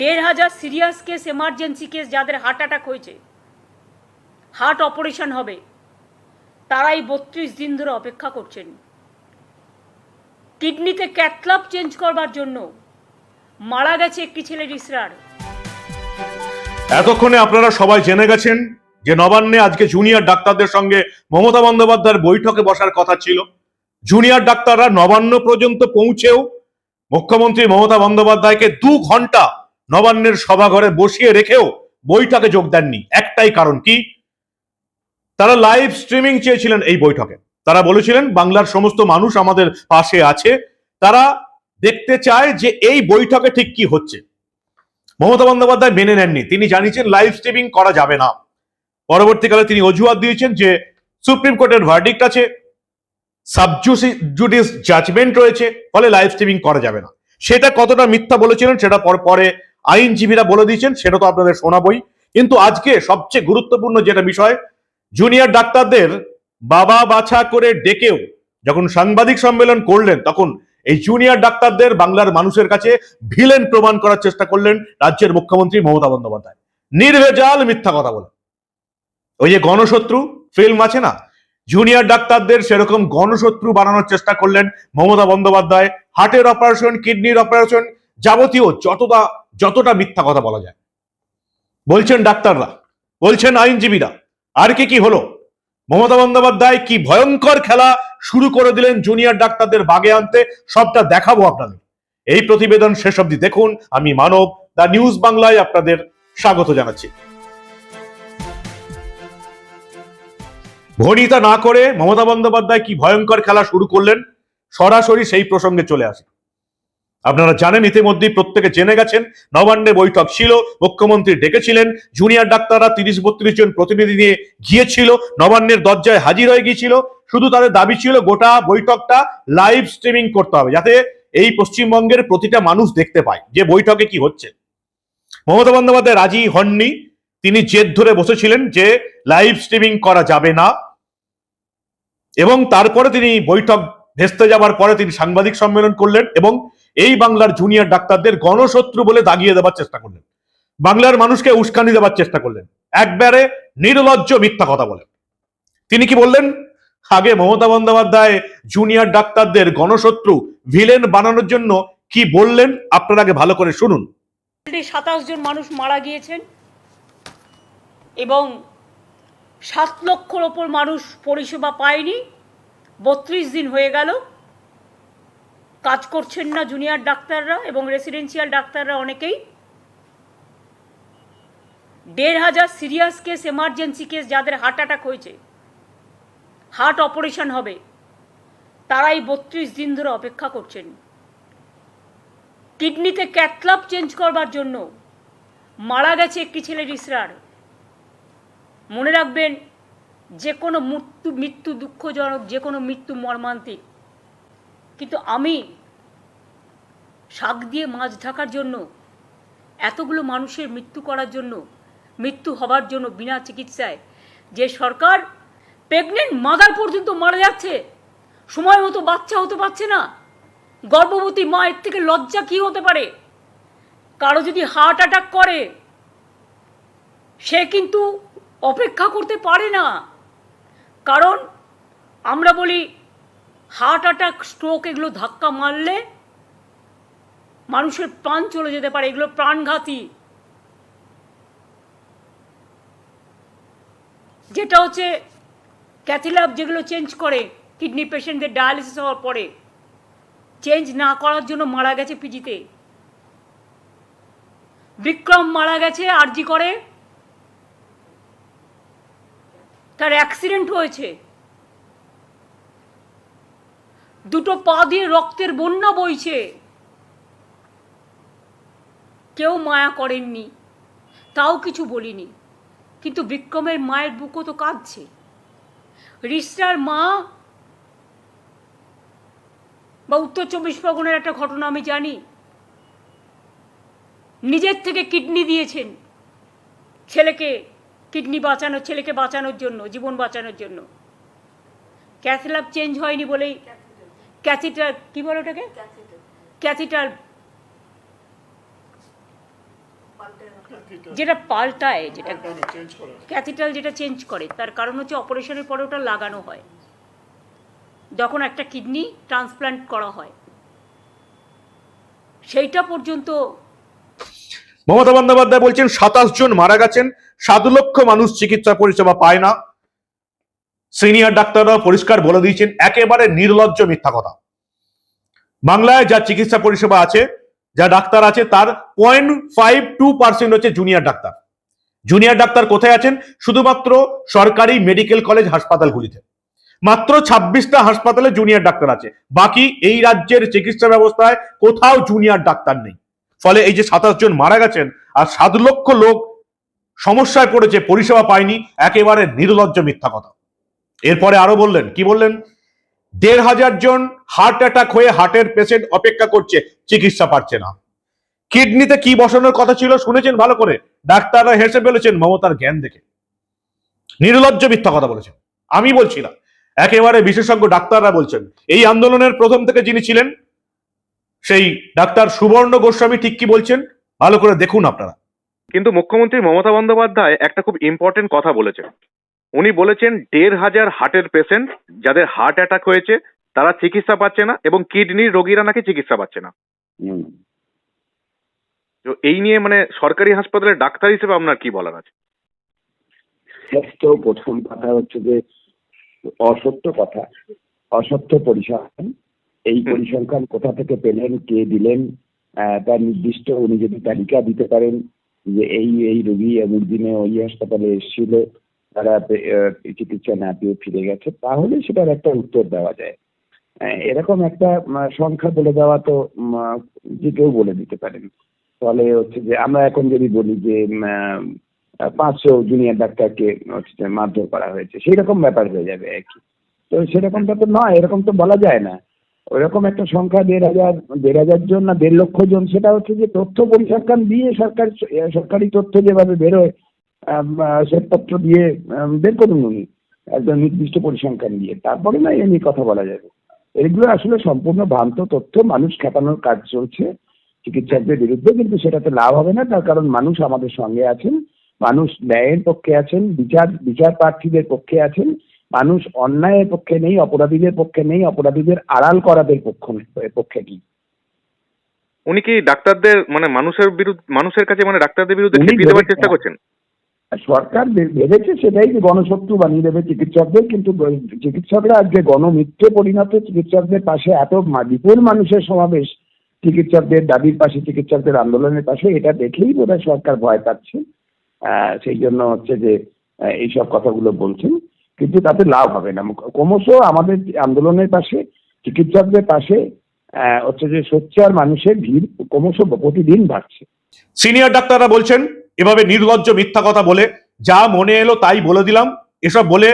দেড় হাজার serious case, emergency case যাদের হার্ট অ্যাটাক হয়েছে। হার্ট অপারেশন হবে। তারাই বত্রিশ দিন ধরে অপেক্ষা করছেন। কিডনিতে ক্যাথলাপ চেঞ্জ করবার জন্য মারা গেছে একটি ছেলে ইসরার। এতক্ষণে আপনারা সবাই জেনে গেছেন যে নবান্নে আজকে জুনিয়র ডাক্তারদের সঙ্গে মমতা বন্দ্যোপাধ্যায়ের বৈঠকে বসার কথা ছিল। জুনিয়র ডাক্তাররা নবান্ন পর্যন্ত পৌঁছেও মুখ্যমন্ত্রী মমতা বন্দ্যোপাধ্যায়কে দু ঘণ্টা নবান্নের সভাঘরে বসিয়ে রেখেও বৈঠকে যোগ দেননি। একটাই কারণ কি? তারা লাইভ স্ট্রিমিং চেয়েছিলেন এই বৈঠকে। তারা বলেছিলেন, বাংলার সমস্ত মানুষ আমাদের পাশে আছে। তারা দেখতে চায় যে এই বৈঠকে ঠিক কি হচ্ছে। মমতা বন্দ্যোপাধ্যায় মেনে নেননি। তিনি জানিয়েছেন লাইভ স্ট্রিমিং করা যাবে না। পরবর্তীকালে তিনি অজুহাত দিয়েছেন যে সুপ্রিম কোর্টের ভার্ডিক্ট আছে সাবজুডিস জাজমেন্ট রয়েছে, ফলে লাইভ স্ট্রিমিং করা যাবে না। সেটা কতটা মিথ্যা বলেছিলেন, সেটা পর, পরে আইনজীবীরা বলে দিয়েছেন, সেটা তো আপনাদের শোনাবই। কিন্তু আজকে সবচেয়ে গুরুত্বপূর্ণ যেটা বিষয় জুনিয়র ডাক্তারদের বাবা বাছা করে ডেকেও যখন সাংবাদিক সম্মেলন করলেন, তখন এই জুনিয়র ডাক্তারদের বাংলার মানুষের কাছে ভিলেন প্রমাণ করার চেষ্টা করলেন রাজ্যের মুখ্যমন্ত্রী মমতা বন্দ্যোপাধ্যায়। নির্ভেজাল মিথ্যা কথা বলে ওই যে গণশত্রু ফিল্ম আছে না জুনিয়র ডাক্তারদের সেরকম গণশত্রু বানানোর চেষ্টা করলেন মমতা বন্দ্যোপাধ্যায়। হার্টের অপারেশন কিডনির অপারেশন যাবতীয় যতটা যতটা মিথ্যা কথা বলা যায়। বলছেন ডাক্তাররা, বলছেন আইনজীবীরা, আর কি কি হলো? মমতা বন্দ্যোপাধ্যায় কি ভয়ঙ্কর খেলা শুরু করে দিলেন জুনিয়র ডাক্তারদের বাগে আনতে? সবটা দেখাবো আপনাদের। এই প্রতিবেদন শেষ অব্দি দেখুন। আমি মানব দা নিউজ বাংলায় আপনাদের স্বাগত জানাচ্ছি। ভনিতা না করে মমতা বন্দ্যোপাধ্যায় কি ভয়ঙ্কর খেলা শুরু করলেন? সরাসরি সেই প্রসঙ্গে চলে আসে। আপনারা জানেন, ইতিমধ্যেই প্রত্যেকে জেনে গেছেন, নবান্নে বৈঠক ছিল, মুখ্যমন্ত্রী ডেকেছিলেন জুনিয়র ডাক্তাররা তিরিশ বত্রিশ জন প্রতিনিধি নিয়ে গিয়েছিল, নবান্নের দরজায় হাজির হয়ে গিয়েছিল। শুধু তাদের দাবি ছিল, গোটা বৈঠকটা লাইভ স্ট্রিমিং করতে হবে, যাতে এই পশ্চিমবঙ্গের প্রতিটা মানুষ দেখতে পায় যে বৈঠকে কি হচ্ছে। মমতা বন্দ্যোপাধ্যায় রাজি হননি, তিনি জেদ ধরে বসেছিলেন যে লাইভ স্ট্রিমিং করা যাবে না। এবং তারপরে তিনি বৈঠক ভেস্তে যাবার পরে তিনি সাংবাদিক সম্মেলন করলেন এবং এই বাংলার জুনিয়র ডাক্তারদের গণশত্রু বলে দাগিয়ে দেওয়ার চেষ্টা করলেন। বাংলার মানুষকে উস্কানি দেওয়ার চেষ্টা করলেন। একবারে নির্লজ্জ মিথ্যা কথা বলেন। তিনি কি বললেন? আগে মমতা বন্দ্যোপাধ্যায় জুনিয়র ডাক্তারদের গণশত্রু ভিলেন বানানোর জন্য কি বললেন? আপনারা আগে ভালো করে শুনুন। সাতাশ জন মানুষ মারা গিয়েছেন এবং সাত লক্ষর ওপর মানুষ পরিষেবা পায়নি। বত্রিশ দিন হয়ে গেল। কাজ করছেন না জুনিয়র ডাক্তাররা এবং রেসিডেন্সিয়াল ডাক্তাররা অনেকেই। দেড় হাজার সিরিয়াস কেস এমার্জেন্সি কেস যাদের হার্ট অ্যাটাক হয়েছে। হার্ট অপারেশন হবে। তারাই বত্রিশ দিন ধরে অপেক্ষা করছেন। কিডনিতে ক্যাথলাপ চেঞ্জ করবার জন্য মারা গেছে একটি ছেলে ইসরার। মনে রাখবেন, যে কোনো মৃত্যু মৃত্যু দুঃখজনক, যে কোনো মৃত্যু মর্মান্তিক। কিন্তু আমি শাক দিয়ে মাছ ঢাকার জন্য, এতগুলো মানুষের মৃত্যু করার জন্য, মৃত্যু হবার জন্য বিনা চিকিৎসায় যে সরকার প্রেগনেন্ট মাদার পর্যন্ত মারা যাচ্ছে, সময় মতো বাচ্চা হতে পারছে না, গর্ভবতী মায়ের থেকে লজ্জা কি হতে পারে? কারও যদি হার্ট অ্যাটাক করে, সে কিন্তু অপেক্ষা করতে পারে না। কারণ আমরা বলি হার্ট অ্যাটাক, স্ট্রোক এগুলো ধাক্কা মারলে মানুষের প্রাণ চলে যেতে পারে, এগুলো প্রাণঘাতী। যেটা হচ্ছে ক্যাথিল্যাব যেগুলো চেঞ্জ করে কিডনি পেশেন্টদের ডায়ালিসিস হওয়ার পরে, চেঞ্জ না করার জন্য মারা গেছে পিজিতে। বিক্রম মারা গেছে, আরজি করে। তার অ্যাক্সিডেন্ট হয়েছে। দুটো পা দিয়ে রক্তের বন্যা বইছে। কেউ মায়া করেননি, তাও কিছু বলিনি। কিন্তু বিক্রমের মায়ের বুকও তো কাঁদছে। রিস্টার মা বা উত্তর চব্বিশ পরগনার একটা ঘটনা আমি জানি। নিজের থেকে কিডনি দিয়েছেন ছেলেকে, কিডনি বাঁচানো ছেলেকে বাঁচানোর জন্য, জীবন বাঁচানোর জন্য। ক্যাথল্যাব চেঞ্জ হয়নি বলেই ক্যাথিটার কি বলে ওটাকে? ক্যাথিটার যেটা পাল্টায় যেটা ক্যাথিটাল যেটা চেঞ্জ করে তার কারণ হচ্ছে অপারেশনের পরে ওটা লাগানো হয়। যখন একটা কিডনি ট্রান্সপ্লান্ট করা হয়। সেইটা পর্যন্ত মমতা বন্দ্যোপাধ্যায় বলছেন সাতাশ জন মারা গেছেন সাত লক্ষ মানুষ চিকিৎসা পরিষেবা পায় না। সিনিয়র ডাক্তাররা পরিষ্কার বলে দিয়েছেন, একেবারে নির্লজ্জ মিথ্যা কথা। বাংলায় যা চিকিৎসা পরিষেবা আছে, যা ডাক্তার আছে, তার পয়েন্ট ফাইভ টু পার্সেন্ট হচ্ছে জুনিয়র ডাক্তার। জুনিয়র ডাক্তার কোথায় আছেন? শুধুমাত্র সরকারি মেডিকেল কলেজ হাসপাতালগুলিতে। মাত্র ছাব্বিশটা হাসপাতালে জুনিয়র ডাক্তার আছে। বাকি এই রাজ্যের চিকিৎসা ব্যবস্থায় কোথাও জুনিয়র ডাক্তার নেই। ফলে এই যে সাতাশ জন মারা গেছেন, আর সাত লক্ষ লোক সমস্যায় পড়েছে, পরিষেবা পায়নি, একেবারে নির্লজ্জ মিথ্যা কথা। এরপরে আরও বললেন, কি বললেন? দেড় হাজার জন হার্ট অ্যাটাক হয়ে হার্টের পেশেন্ট অপেক্ষা করছে, চিকিৎসা পাচ্ছে না। কিডনিতে কি বসানোর কথা ছিল শুনেছেন ভালো করে? ডাক্তাররা হেসে ফেলেছেন মমতার জ্ঞান দেখে। নির্লজ্জ মিথ্যা কথা বলেছেন। আমি বলছি না। একেবারে বিশেষজ্ঞ ডাক্তাররা বলছেন, এই আন্দোলনের প্রথম থেকে যিনি ছিলেন, সেই ডাক্তার সুবর্ণ গোস্বামী ঠিক কি বলছেন? ভালো করে দেখুন আপনারা। কিন্তু মুখ্যমন্ত্রী মমতা বন্দ্যোপাধ্যায় একটা খুব ইম্পর্টেন্ট কথা বলেছেন। উনি বলেছেন দেড় হাজার হার্টের পেশেন্ট যাদের হার্ট অ্যাটাক হয়েছে তারা চিকিৎসা পাচ্ছে না এবং কিডনির রোগীরা নাকি চিকিৎসা পাচ্ছে না। তো এই নিয়ে মানে সরকারি হাসপাতালের ডাক্তার হিসেবে আপনার কি বলার আছে? তো প্রথম কথা হচ্ছে যে অসত্য কথা অসত্য পরিসংখ্যান। এই পরিসংখ্যান কোথা থেকে পেলেন কে দিলেন তার নির্দিষ্ট উনি যদি তালিকা দিতে পারেন যে এই এই রোগী এমন দিনে ওই হাসপাতালে এসেছিল তারা চিকিৎসা না পেয়ে ফিরে গেছে, তাহলে সেটার একটা উত্তর দেওয়া যায়। এরকম একটা সংখ্যা বলে দেওয়া তো যে কেউ বলে দিতে পারেন। ফলে হচ্ছে যে আমরা এখন যদি বলি যে পাঁচশো জুনিয়র ডাক্তারকে হচ্ছে মারধর করা হয়েছে সেই রকম ব্যাপার হয়ে যাবে আর কি। তো সেরকমটা তো নয়, এরকম তো বলা যায় না। ওইরকম একটা সংখ্যা দেড় হাজার দেড় হাজার জন না দেড় লক্ষ জন, সেটা হচ্ছে যে তথ্য পরিসংখ্যান দিয়ে সরকার, সরকারি তথ্য যেভাবে বেরোয় শ্বেতপত্র দিয়ে বের করুন উনি একদম নির্দিষ্ট পরিসংখ্যান দিয়ে। তারপরে না এ নিয়ে কথা বলা যাবে। এগুলো আসলে সম্পূর্ণ ভ্রান্ত তথ্য মানুষ খেপানোর কাজ চলছে চিকিৎসকদের বিরুদ্ধে কিন্তু সেটাতে লাভ হবে না তার কারণ মানুষ আমাদের সঙ্গে আছেন মানুষ ন্যায়ের পক্ষে আছেন বিচার বিচার প্রার্থীদের পক্ষে আছেন মানুষ অন্যায়ের পক্ষে নেই অপরাধীদের পক্ষে নেই অপরাধীদের আড়াল করাদের পক্ষ পক্ষে কি উনি কি ডাক্তারদের মানে মানুষের বিরুদ্ধে মানুষের কাছে মানে ডাক্তারদের বিরুদ্ধে চেষ্টা করছেন? আর সরকার ভেবেছে সেটাই যে গণশত্রু বানিয়ে দেবে চিকিৎসকদের, কিন্তু চিকিৎসকরা আজকে গণমিত্রে পরিণত, চিকিৎসকদের পাশে এত বিপুল মানুষের সমাবেশ, চিকিৎসকদের দাবির পাশে, চিকিৎসকদের আন্দোলনের পাশে, এটা দেখেই বোধহয় সরকার ভয় পাচ্ছে। সেই জন্য হচ্ছে যে এইসব কথাগুলো বলছেন, কিন্তু তাতে লাভ হবে না। ক্রমশ আমাদের আন্দোলনের পাশে, চিকিৎসকদের পাশে হচ্ছে যে সোচ্চার মানুষের ভিড় ক্রমশ প্রতিদিন বাড়ছে। সিনিয়র ডাক্তাররা বলছেন এভাবে নির্লজ্জ মিথ্যা কথা বলে, যা মনে এলো তাই বলে দিলাম। এসব বলে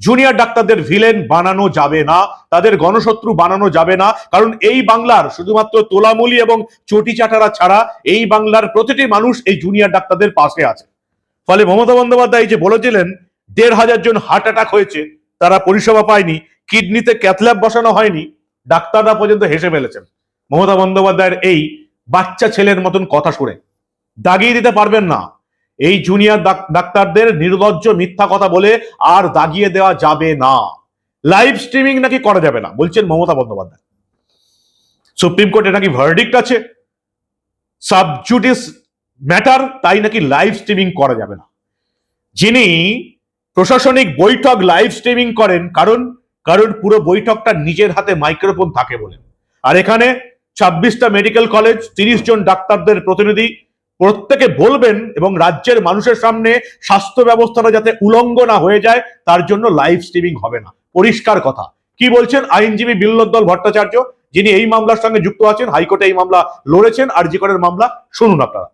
জুনিয়র ডাক্তারদের ভিলেন বানানো যাবে না, তাদের গণশত্রু বানানো যাবে না, কারণ এই বাংলার শুধুমাত্র তোলামুলি এবং চটি চাটারা ছাড়া এই বাংলার প্রতিটি মানুষ এই জুনিয়র ডাক্তারদের পাশে আছে। ফলে মমতা বন্দ্যোপাধ্যায় যে বলেছিলেন, দেড় হাজার জন হার্ট অ্যাটাক হয়েছে, তারা পরিষেবা পায়নি কিডনিতে ক্যাথল্যাব বসানো হয়নি, ডাক্তাররা পর্যন্ত হেসে ফেলেছেন। মমতা বন্দ্যোপাধ্যায়ের এই বাচ্চা ছেলের মতন কথা শুনে। দাগিয়ে দিতে পারবেন না। এই জুনিয়র ডাক- ডাক্তারদের নির্লজ্জ মিথ্যা কথা বলে আর দাগিয়ে দেওয়া যাবে না। লাইভ স্ট্রিমিং নাকি করা যাবে না, বলছেন মমতা বন্দ্যোপাধ্যায়। সুপ্রিম কোর্টে নাকি ভার্ডিক্ট আছে। সাবজুডিস ম্যাটার তাই নাকি লাইভ স্ট্রিমিং করা যাবে না। যিনি প্রশাসনিক বৈঠক লাইভ স্ট্রিমিং করেন, কারণ কারণ পুরো বৈঠকটা নিজের হাতে মাইক্রোফোন থাকে বলে। আর এখানে ছাব্বিশটা মেডিকেল কলেজ তিরিশ জন ডাক্তারদের প্রতিনিধি প্রত্যেকে বলবেন এবং রাজ্যের মানুষের সামনে স্বাস্থ্য ব্যবস্থাটা যাতে উলঙ্গ না হয়ে যায়, তার জন্য লাইভ স্ট্রিমিং হবে না। পরিষ্কার কথা। কি বলছেন আইনজীবী বিল্লোদ্দল ভট্টাচার্য? যিনি এই মামলার সঙ্গে যুক্ত আছেন, হাইকোর্টে এই মামলা লড়েছেন, আর আরজিকরের মামলা শুনুন আপনারা।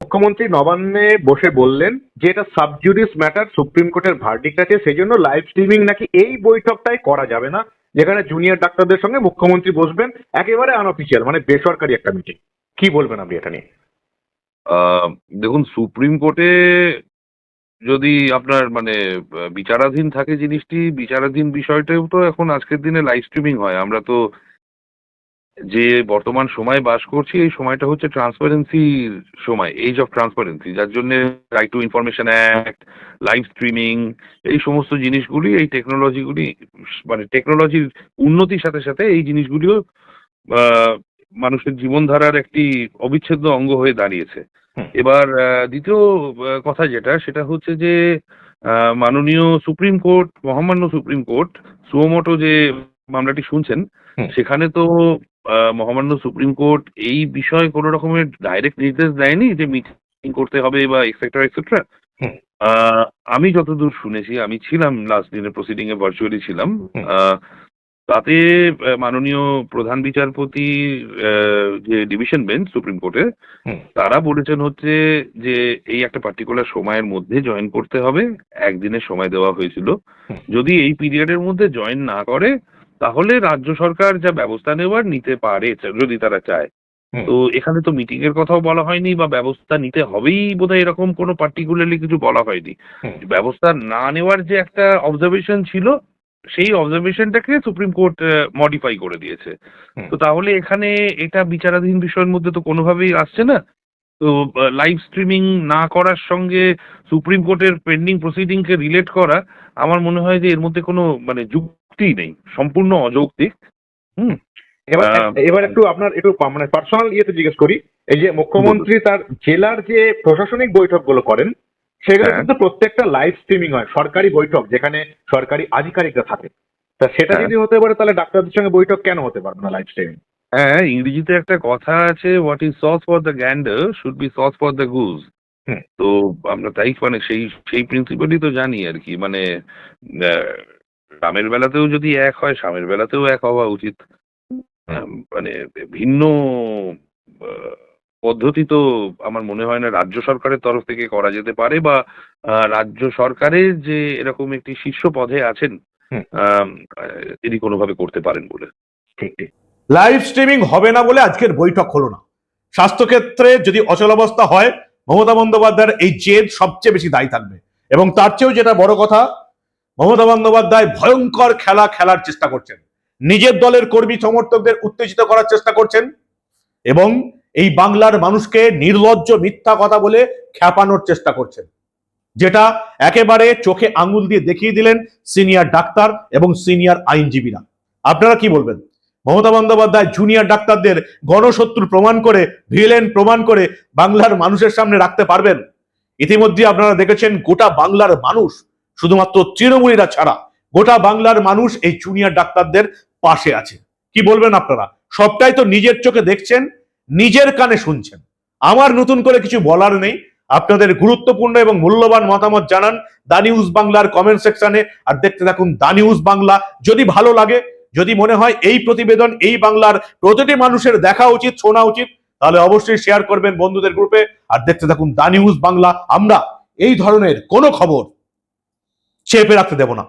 মুখ্যমন্ত্রী নবান্নে বসে বললেন যে এটা সাবজুডিস ম্যাটার সুপ্রিম কোর্টের ভার্ডিক্ট আছে সেই জন্য লাইভ স্ট্রিমিং নাকি এই বৈঠকটাই করা যাবে না, যেখানে জুনিয়র ডাক্তারদের সঙ্গে মুখ্যমন্ত্রী বসবেন, একেবারে আনঅফিসিয়াল মানে বেসরকারি একটা মিটিং কি বলবেন আপনি এটা নিয়ে? দেখুন, সুপ্রিম কোর্টে যদি আপনার মানে বিচারাধীন থাকে জিনিসটি, বিচারাধীন বিষয়টাও তো এখন আজকের দিনে লাইভ স্ট্রিমিং হয়। আমরা তো যে বর্তমান সময় বাস করছি, এই সময়টা হচ্ছে ট্রান্সপারেন্সির সময় এজ অফ ট্রান্সপারেন্সি যার জন্য right to information act live streaming এই সমস্ত জিনিসগুলি, এই টেকনোলজিগুলি মানে টেকনোলজির উন্নতির সাথে সাথে এই জিনিসগুলিও মানুষের জীবনধারার একটি অবিচ্ছেদ্য অঙ্গ হয়ে দাঁড়িয়েছে। এবার দ্বিতীয় কথা যেটা সেটা হচ্ছে যে মাননীয় সুপ্রিম কোর্ট মহামান্য সুপ্রিম কোর্ট সুমোটো যে মামলাটি শুনছেন সেখানে তো মহামান্য সুপ্রিম কোর্ট এই বিষয়ে কোনো রকমের ডাইরেক্ট নির্দেশ দেয়নি যে মিটিং করতে হবে বা এক্সেট্রা এক্সেট্রা। আমি যতদূর শুনেছি আমি ছিলাম লাস্ট দিনের প্রসিডিং এ ভার্চুয়ালি ছিলাম আহ, তাতে মাননীয় প্রধান বিচারপতি যে ডিভিশন বেঞ্চ সুপ্রিম কোর্টে তারা বলেছেন হচ্ছে যে এই একটা পার্টিকুলার সময়ের মধ্যে জয়েন করতে হবে একদিনের সময় দেওয়া হয়েছিল। যদি এই পিরিয়ডের মধ্যে জয়েন না করে তাহলে রাজ্য সরকার যা ব্যবস্থা নেওয়ার নিতে পারে যদি তারা চায়। তো এখানে তো মিটিং এর কথাও বলা হয়নি বা ব্যবস্থা নিতে হবেই বোধহয় এরকম কোনো পার্টিকুলারলি কিছু বলা হয়নি। ব্যবস্থা না নেওয়ার যে একটা অবজারভেশন ছিল সেই অবজারভেশনটাকে সুপ্রিম কোর্ট মডিফাই করে দিয়েছে। তো তাহলে এখানে এটা বিচারাধীন বিষয়ের মধ্যে তো কোনোভাবেই আসছে না। তো লাইভ স্ট্রিমিং না করার সঙ্গে সুপ্রিম কোর্টের পেন্ডিং প্রসিডিং কে রিলেট করা আমার মনে হয় যে এর মধ্যে কোনো মানে যুক্তি নেই। সম্পূর্ণ অযৌক্তিক। হুম? এবার এবার একটু আপনার একটু মানে পার্সোনাল ইয়েতে জিজ্ঞেস করি। এই যে মুখ্যমন্ত্রী তার জেলার যে প্রশাসনিক বৈঠকগুলো করেন সেগুলো হ্যাঁ। কিন্তু প্রত্যেকটা লাইভ স্ট্রিমিং হয় সরকারি বৈঠক যেখানে সরকারি আধিকারিকরা থাকে। তা সেটা হ্যাঁ। যদি হতে পারে তাহলে ডাক্তারদের সঙ্গে বৈঠক কেন হতে পারবে না লাইভ স্ট্রিমিং হ্যাঁ ইংরেজিতে একটা কথা আছে what is sauce for the gander should be sauce for the goose তো আমরা তাই মানে সেই সেই প্রিন্সিপালই তো জানি আর কি মানে রামের বেলাতেও যদি এক হয় স্বামের বেলাতেও এক হওয়া উচিত। মানে ভিন্ন পদ্ধতি তো আমার মনে হয় না রাজ্য সরকারের তরফ থেকে করা যেতে পারে বা রাজ্য সরকারের যে এরকম একটি শীর্ষ পদে আছেন আহ, তিনি কোনোভাবে করতে পারেন বলে। ঠিক ঠিক। লাইভ স্ট্রিমিং হবে না বলে আজকের বৈঠক হলো না। স্বাস্থ্যক্ষেত্রে যদি অচলাবস্থা হয় মমতা বন্দ্যোপাধ্যায়ের এই জেদ সবচেয়ে বেশি দায়ী থাকবে। এবং তার চেয়েও যেটা বড় কথা মমতা বন্দ্যোপাধ্যায় ভয়ঙ্কর খেলা খেলার চেষ্টা করছেন। নিজের দলের কর্মী সমর্থকদের উত্তেজিত করার চেষ্টা করছেন এবং এই বাংলার মানুষকে নির্লজ্জ মিথ্যা কথা বলে খ্যাপানোর চেষ্টা করছেন। যেটা একেবারে চোখে আঙুল দিয়ে দেখিয়ে দিলেন সিনিয়র ডাক্তার এবং সিনিয়র আইনজীবীরা। আপনারা কি বলবেন? মমতা বন্দ্যোপাধ্যায় জুনিয়র ডাক্তারদের গণশত্রু প্রমাণ করে ভিলেন প্রমাণ করে বাংলার মানুষের সামনে রাখতে পারবেন? ইতিমধ্যে আপনারা দেখেছেন গোটা বাংলার মানুষ, শুধুমাত্র তৃণমূলীরা ছাড়া, গোটা বাংলার মানুষ এই জুনিয়র ডাক্তারদের পাশে আছে। কি বলবেন আপনারা? সবটাই তো নিজের চোখে দেখছেন নিজের কানে শুনছেন। আমার নতুন করে কিছু বলার নেই। আপনাদের গুরুত্বপূর্ণ এবং মূল্যবান মতামত জানান দা নিউজ বাংলার কমেন্ট সেকশনে, আর দেখতে থাকুন দা নিউজ বাংলা। যদি ভালো লাগে, যদি মনে হয় এই প্রতিবেদন, এই বাংলার প্রতিটি মানুষের দেখা উচিত, শোনা উচিত, তাহলে অবশ্যই শেয়ার করবেন বন্ধুদের গ্রুপে আর দেখতে থাকুন দা নিউজ বাংলা। আমরা এই ধরনের কোনো খবর চেপে রাখতে দেব না।